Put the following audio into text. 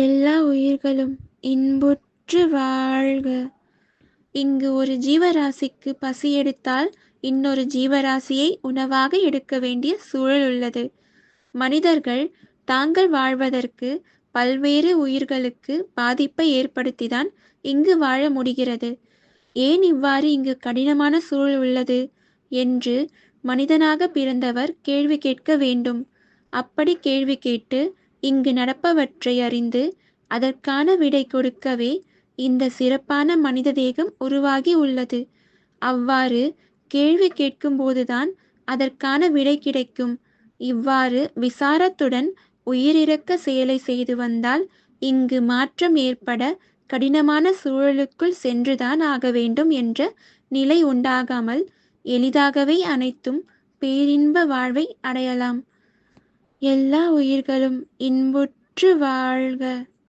எல்லா உயிர்களும் இன்புற்று வாழ்க. இங்கு ஒரு ஜீவராசிக்கு பசி எடுத்தால் இன்னொரு ஜீவராசியை உணவாக எடுக்க வேண்டிய சூழல் உள்ளது. மனிதர்கள் தாங்கள் வாழ்வதற்கு பல்வேறு உயிர்களுக்கு பாதிப்பை ஏற்படுத்திதான் இங்கு வாழ முடிகிறது. ஏன் இவ்வாறு இங்கு கடினமான சூழல் உள்ளது என்று மனிதனாக பிறந்தவர் கேள்வி கேட்க வேண்டும். அப்படி கேள்வி கேட்டு இங்கு நடப்பவற்றை அறிந்து அதற்கான விடை கொடுக்கவே இந்த சிறப்பான மனித தேகம் உருவாகி உள்ளது. அவ்வாறு கேள்வி கேட்கும்போதுதான் அதற்கான விடை கிடைக்கும். இவ்வாறு விசாரத்துடன் உயிரிறக்க செயலை செய்து வந்தால் இங்கு மாற்றம் ஏற்பட கடினமான சூழலுக்குள் சென்றுதான் ஆக வேண்டும் என்ற நிலை உண்டாகாமல் எளிதாகவே அனைத்தும் பேரின்ப வாழ்வை அடையலாம். எல்லா உயிர்களும் இன்புற்று வாழ்க.